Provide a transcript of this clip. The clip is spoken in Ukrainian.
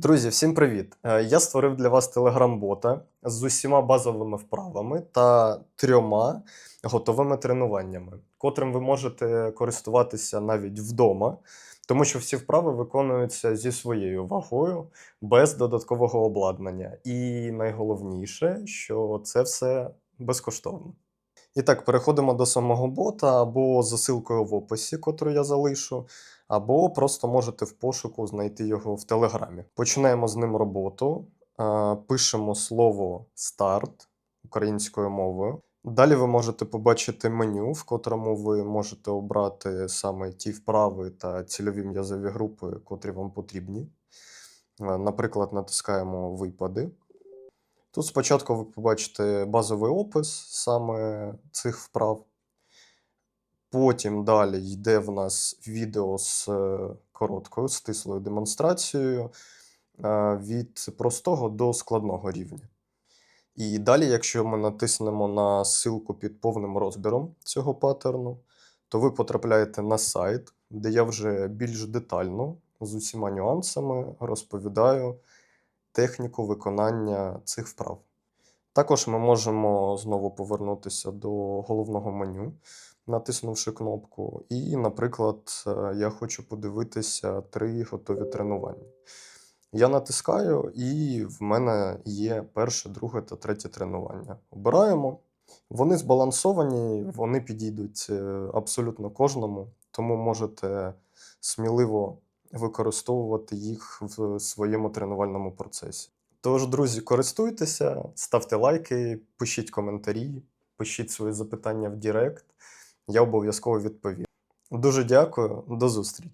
Друзі, всім привіт! Е, Я створив для вас телеграм-бота з усіма базовими вправами та трьома готовими тренуваннями, котрим ви можете користуватися навіть вдома, тому що всі вправи виконуються зі своєю вагою, без додаткового обладнання. І найголовніше, що це все безкоштовно. І так, переходимо до самого бота або за ссылкою в описі, котру я залишу, або просто можете в пошуку знайти його в Телеграмі. Починаємо з ним роботу, е, пишемо слово старт українською мовою. Далі ви можете побачити меню, в котрому ви можете обрати саме ті вправи та цільові м'язові групи, котрі вам потрібні. Е, Наприклад, натискаємо випади. Тут спочатку ви побачите базовий опис саме цих вправ. Потім далі йде в нас відео з е, короткою, стислою демонстрацією е, від простого до складного рівня. І далі, якщо ми натиснемо на ссылку під повним розбіром цього паттерну, то ви потрапляєте на сайт, де я вже більш детально з усіма нюансами розповідаю техніку виконання цих вправ. Також ми можемо знову повернутися до головного меню, натиснувши кнопку. І, наприклад, е, я хочу подивитися три готові тренування. Я натискаю, і в мене є перше, друге та третє тренування. Обираємо. Вони збалансовані, вони підійдуть е, абсолютно кожному, тому можете сміливо використовувати їх в своєму тренувальному процесі. Тож, друзі, користуйтеся, ставте лайки, пишіть коментарі, пишіть свої запитання в Директ. Я обов'язково відповім. Дуже дякую, до зустрічі!